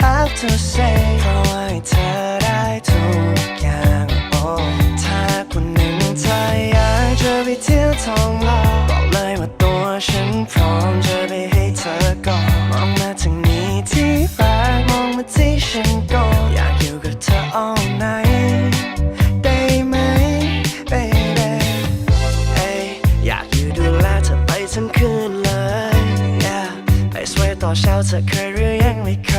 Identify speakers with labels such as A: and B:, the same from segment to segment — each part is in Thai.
A: have to say เพราะว่าเธอได้ทุกอย่าง oh ถ้าคนหนึ่งเธออยากจะไปเที่ยวท้องโลกังไม่เค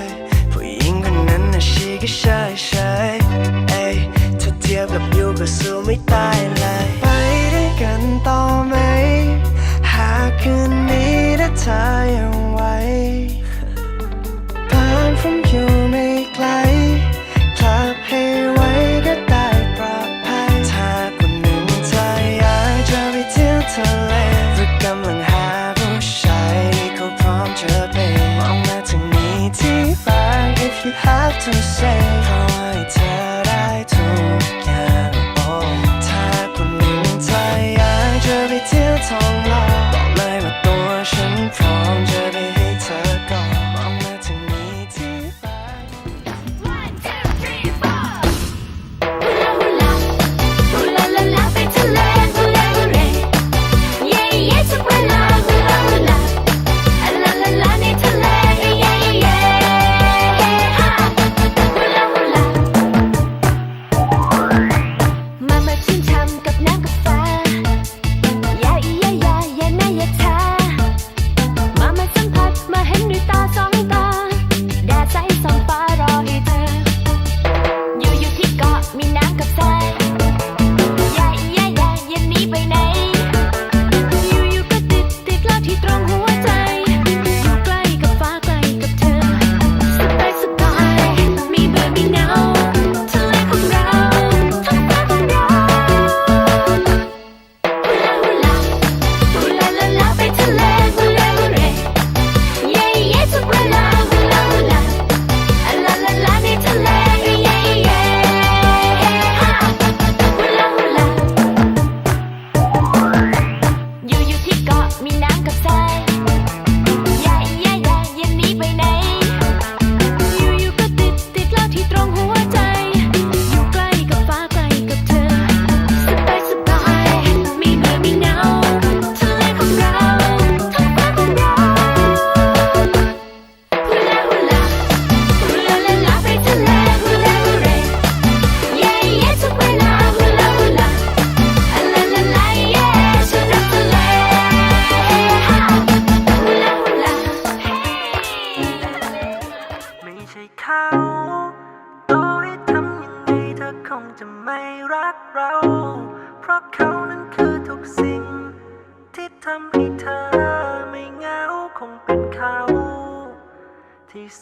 A: ยผู้หญิงคนนั้นน่ะชีก็ใช่ใช่เอ้ยถ้าเทียบกับยูก็สู้ไม่ตายเลยไปได้กันต่อไหม
B: หากคืนนี้ถ้าเธอยัง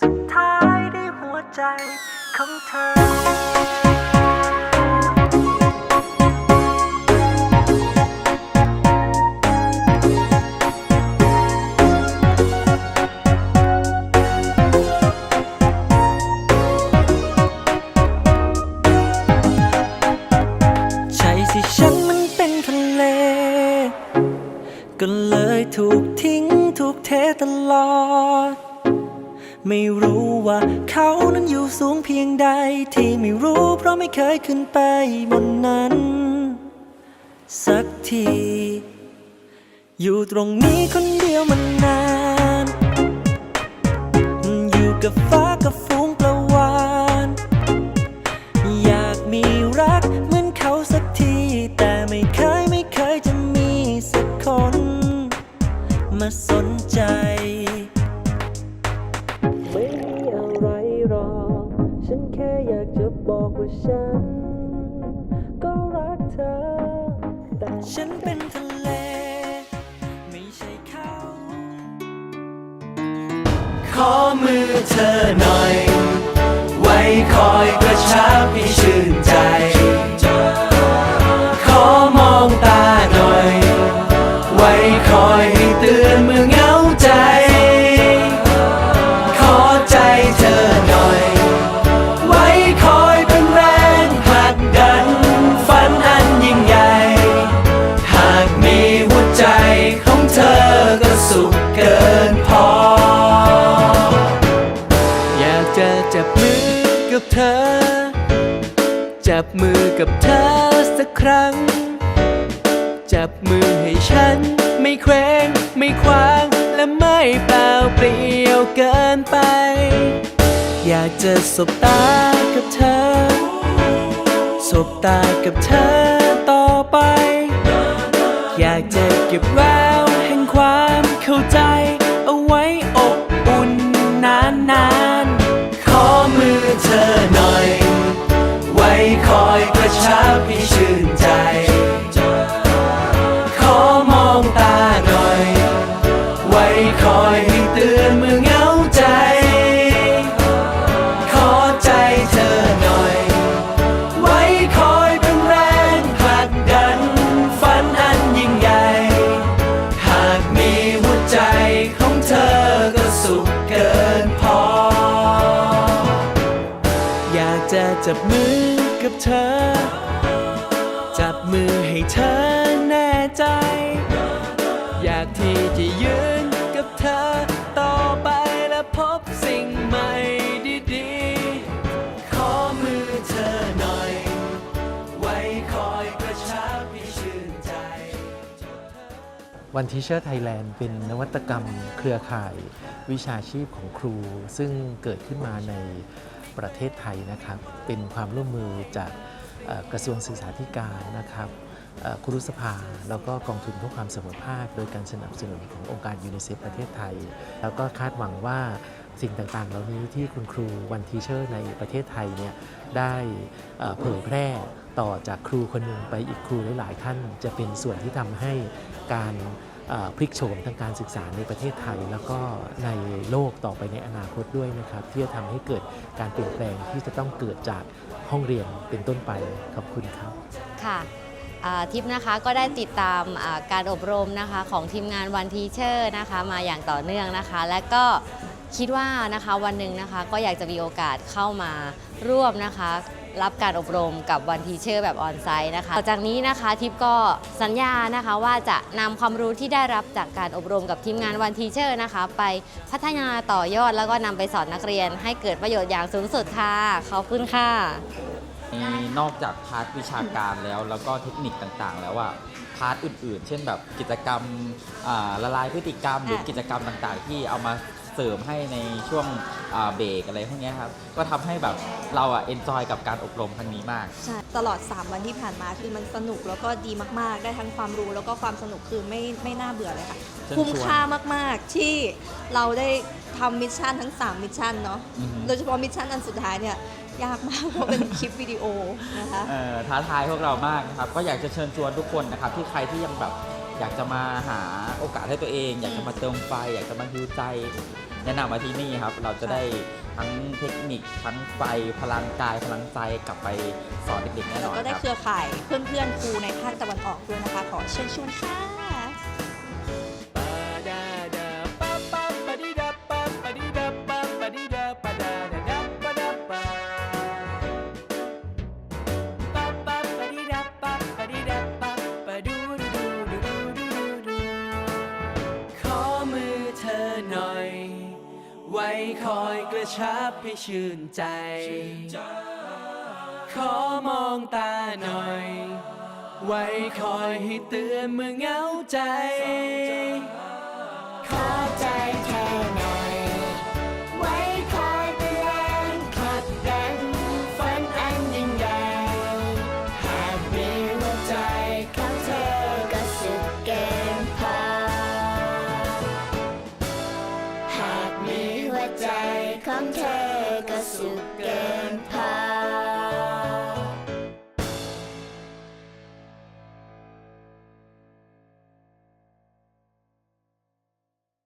B: สุ
A: ดท้ายได้หัวใจของเธอที่ฉันมันเป็นทะเล ก็เลยถูกทิ้งถูกเทตลอด ไม่รู้ว่าเขานั้นอยู่สูงเพียงใด ที่ไม่รู้เพราะไม่เคยขึ้นไปบนนั้น สักที อยู่ตรงนี้คนเดียวมันนาน อยู่กับฟ้ากับฟุ้งประวานอยากมีรักเหมือนเขาสักที แต่ไม่เคยไม่เคยจะมีสักคน มาสนใจ ฉันเป็นทะเล ไม่ใช่เขา ขอมือเธอหน่อย จั
C: บมือให้ฉัน ไม่เคว้งไม่คว้าง และไม่เปล่าเปลี่ยวเกินไป อยากจะสบตากับเธอ สบตากับเธอต่อไป อยากจะเก็บแววแห่งความเข้าใจ จับมือกับเธอ จับมือให้เธอแน่ใจ อยากที่จะยืนกับเธอ ต่อไปและพบสิ่งใหม่ดีๆ ขอมือเธอหน่อย ไว้คอยกระชับให้ชื่นใจ
D: วันทีเชอร์ไทยแลนด์เป็นนวัตกรรมเครือข่ายวิชาชีพของครู ซึ่งเกิดขึ้นมาใน ประเทศไทยนะครับ เป็นความร่วมมือจากกระทรวงศึกษาธิการนะครับครุสภา แล้วก็กองทุนเพื่อความเสมอภาค โดยการสนับสนุนขององค์การยูนิเซฟประเทศไทย แล้วก็คาดหวังว่าสิ่งต่างๆ เหล่านี้ที่คุณครูวันทีเชอร์ในประเทศไทยเนี่ยได้เผยแพร่ต่อจากครูคนหนึ่งไปอีกครูหลายๆท่าน จะเป็นส่วนที่ทำให้การ พลิกโฉมทางการศึกษาในประเทศไทย แล้วก็ในโลกต่อไปในอนาคตด้วยนะครับ ที่จะทำให้เกิดการเปลี่ยนแปลงที่จะต้องเกิดจากห้องเรียนเป็นต้นไปขอบคุณครับ
E: ค่ะทิปนะคะก็ได้ติดตามการอบรมนะคะของทีมงานวันทีเชอร์นะคะมาอย่างต่อเนื่องนะคะ และก็คิดว่านะคะวันหนึ่งนะคะก็อยากจะมีโอกาสเข้ามาร่วมนะคะ รับการอบรมกับวันทีเชอร์แบบออนไซต์นะคะต่อจากนี้นะคะทิปก็สัญญานะคะว่าจะนำความรู้ที่ได้รับจากการอบรมกับทีมงานวันทีเชอร์นะคะ ไปพัฒนาต่อยอดแล้วก็นำไปสอนนักเรียน ให้เกิดประโยชน์อย่างสูงสุดค่ะขอบคุณค่ะ
F: มีนอกจากพาร์ทวิชาการแล้วแล้วก็เทคนิคต่างๆ แล้วอะพาร์ทอื่น ๆ เช่นแบบกิจกรรมละลายพฤติกรรมหรือกิจกรรมต่างๆ ที่เอามา สริมให้ในช่วงอ่าเบรกอะไรพวกเนี้ยครับก็ทำให้แบบเราอะเอนจอยกับการอบรมครั้งนี้มาก
G: ใช่ตลอด 3 วันที่ผ่านมาคือมันสนุกแล้วก็ดีมากๆ ได้ทั้งความรู้แล้วก็ความสนุกคือไม่ไม่น่าเบื่อเลยค่ะ
F: เชิญชวน
G: คุ้มค่ามากๆที่เราได้ทำมิชชั่นทั้ง 3 มิชชั่นเนาะ
F: อือฮึ
G: โดยเฉพาะมิชชั่นอันสุดท้ายเนี่ยยากมากเพราะเป็นคลิปวิดีโอนะคะ
F: เอ่อท้าทายพวกเรามากนะครับก็อยากจะเชิญชวนทุกคนนะครับที่ใครที่ยังแบบอยากจะมาหาโอกาสให้ตัวเอง อยากจะมาเติมไฟ อยากจะมาฮิวใจ แนะนำมาที่นี่ครับ เราจะได้ทั้งเทคนิคทั้งไฟพลังกายพลังใจกลับไปสอนเด็กๆแน่น
G: แล้ว
F: อน
G: ก็ได้เครือข่ายเพื่อนๆครูในภาคตะวันออกด้วยนะคะ ขอเชิญชวนค่ะ
C: คอยกระชับให้ชื่นใจ ขอมองตาหน่อย ไว้คอยให้เตือนเมื่อเหงาใจ
B: ขอใจเธอ หากมี